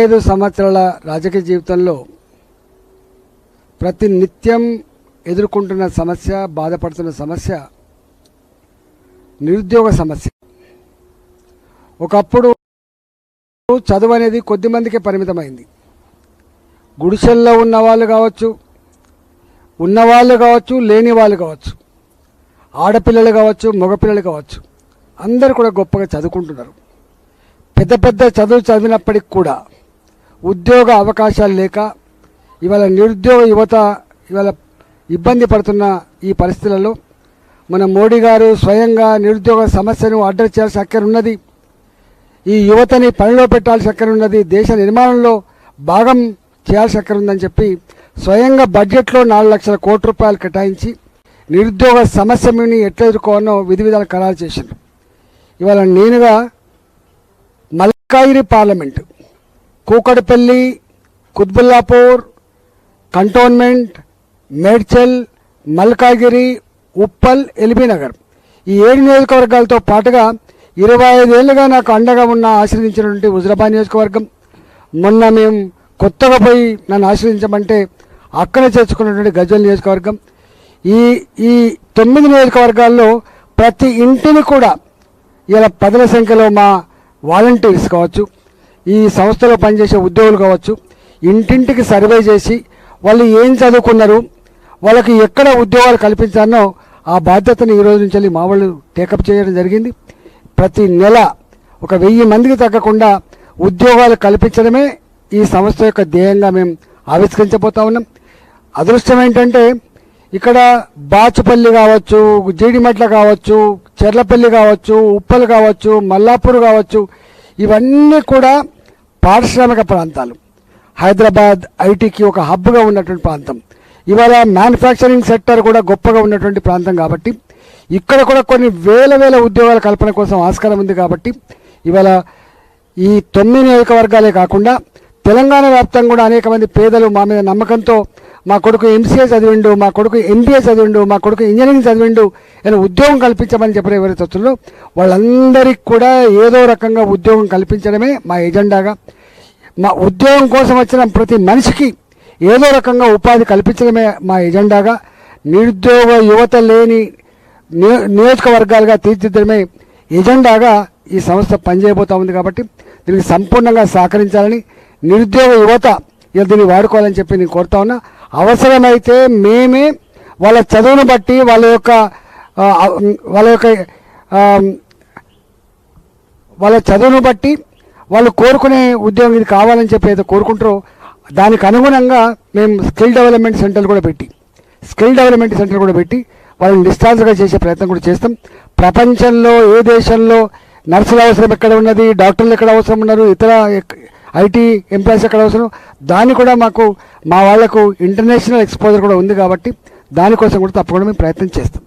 ఐదు సంవత్సరాల రాజకీయ జీవితంలో ప్రతి నిత్యం ఎదుర్కొంటున్న సమస్య బాధపడుతున్న సమస్య నిరుద్యోగ సమస్య. ఒకప్పుడు చదువు అనేది కొద్దిమందికి పరిమితమైంది. గుడిసెల్లో ఉన్న వాళ్ళు కావచ్చు ఉన్నవాళ్ళు కావచ్చు లేని వాళ్ళు కావచ్చు ఆడపిల్లలు కావచ్చు మగపిల్లలు కావచ్చు అందరూ కూడా గొప్పగా చదువుకుంటున్నారు. పెద్ద పెద్ద చదువు చదివినప్పటికి కూడా ఉద్యోగ అవకాశాలు లేక ఇవాళ నిరుద్యోగ యువత ఇవాళ ఇబ్బంది పడుతున్న ఈ పరిస్థితులలో మన మోడీ గారు స్వయంగా నిరుద్యోగ సమస్యను అడ్రస్ చేయాల్సిన అక్కరున్నది ఈ యువతని పనిలో పెట్టాల్సి అక్కరున్నది దేశ నిర్మాణంలో భాగం చేయాల్సి అక్కరుందని చెప్పి స్వయంగా బడ్జెట్లో నాలుగు లక్షల కోట్ల రూపాయలు కేటాయించి నిరుద్యోగ సమస్యని ఎట్లా ఎదుర్కోవాలో విధి విధాలు ఖరారు చేసింది ఇవాళ నేనుగా మల్కాయిరి పార్లమెంట్. కూకడపల్లి కుత్బుల్లాపూర్ కంటోన్మెంట్ మేడ్చల్ మల్కాగిరి ఉప్పల్ ఎల్బీనగర్ ఈ ఏడు నియోజకవర్గాలతో పాటుగా ఇరవై ఐదేళ్ళుగా నాకు అండగా ఉన్న ఆశ్రయించినటువంటి హుజరాబాద్ నియోజకవర్గం. మొన్న మేము కొత్తగా పోయి నన్ను ఆశ్రయించమంటే అక్కడ చేర్చుకున్నటువంటి గజ్వల్ నియోజకవర్గం. ఈ ఈ తొమ్మిది నియోజకవర్గాల్లో ప్రతి ఇంటిని కూడా ఇలా పదల సంఖ్యలో మా వాలంటీర్స్ కావచ్చు ఈ సంస్థలో పనిచేసే ఉద్యోగులు కావచ్చు ఇంటింటికి సర్వే చేసి వాళ్ళు ఏం చదువుకున్నారు వాళ్ళకి ఎక్కడ ఉద్యోగాలు కల్పించానో ఆ బాధ్యతను ఈ రోజు నుంచి మా వాళ్ళు టేకప్ చేయడం జరిగింది. ప్రతి నెల ఒక వెయ్యి మందికి తగ్గకుండా ఉద్యోగాలు కల్పించడమే ఈ సంస్థ యొక్క ధ్యేయంగా మేము ఆవిష్కరించబోతా ఉన్నాం. అదృష్టం ఏంటంటే ఇక్కడ బాచుపల్లి కావచ్చు జీడిమెట్ల కావచ్చు చెర్లపల్లి కావచ్చు ఉప్పల్ కావచ్చు మల్లాపూర్ కావచ్చు ఇవన్నీ కూడా పారిశ్రామిక ప్రాంతాలు. హైదరాబాద్ ఐటీకి ఒక హబ్గా ఉన్నటువంటి ప్రాంతం. ఇవాళ మ్యానుఫ్యాక్చరింగ్ సెక్టర్ కూడా గొప్పగా ఉన్నటువంటి ప్రాంతం కాబట్టి ఇక్కడ కూడా కొన్ని వేల వేల ఉద్యోగాల కల్పన కోసం ఆస్కారం ఉంది కాబట్టి ఇవాళ ఈ తొమ్మిది నియోజకవర్గాలే కాకుండా తెలంగాణ వ్యాప్తంగా కూడా అనేక మంది పేదలు మా మీద నమ్మకంతో మా కొడుకు ఎంసీఏ చదివిండు మా కొడుకు ఎంబీఏ చదివిండు మా కొడుకు ఇంజనీరింగ్ చదివిండు అని ఉద్యోగం కల్పించమని చెప్పిన ఎవరైతే వస్తుందో వాళ్ళందరికీ కూడా ఏదో రకంగా ఉద్యోగం కల్పించడమే మా ఎజెండాగా. మా ఉద్యోగం కోసం వచ్చిన ప్రతి మనిషికి ఏదో రకంగా ఉపాధి కల్పించడమే మా ఎజెండాగా. నిరుద్యోగ యువత లేని నియో- నియోజకవర్గాలుగా తీర్చిదిద్దడమే ఎజెండాగా ఈ సంస్థ పనిచేయబోతా ఉంది కాబట్టి దీనికి సంపూర్ణంగా సహకరించాలని నిరుద్యోగ యువత ఇలా దీన్ని వాడుకోవాలని చెప్పి నేను కోరుతా ఉన్నా. అవసరమైతే మేమే వాళ్ళ చదువును బట్టి వాళ్ళ యొక్క వాళ్ళ యొక్క వాళ్ళ చదువును బట్టి వాళ్ళు కోరుకునే ఉద్యోగం ఇది కావాలని చెప్పి ఏదో కోరుకుంటారో దానికి అనుగుణంగా మేము స్కిల్ డెవలప్మెంట్ సెంటర్లు కూడా పెట్టి స్కిల్ డెవలప్మెంట్ సెంటర్ కూడా పెట్టి వాళ్ళని డిశ్చార్జ్గా చేసే ప్రయత్నం కూడా చేస్తాం. ప్రపంచంలో ఏ దేశంలో నర్సుల అవసరం ఎక్కడ ఉన్నది డాక్టర్లు ఎక్కడ అవసరం ఉన్నారు ఇతర ఐటీ ఎంప్లాయీస్ ఎక్కడ అవసరం? దాన్ని కూడా మాకు మా వాళ్ళకు ఇంటర్నేషనల్ ఎక్స్పోజర్ కూడా ఉంది కాబట్టి దానికోసం కూడా తప్పకుండా మేము ప్రయత్నం చేస్తాం.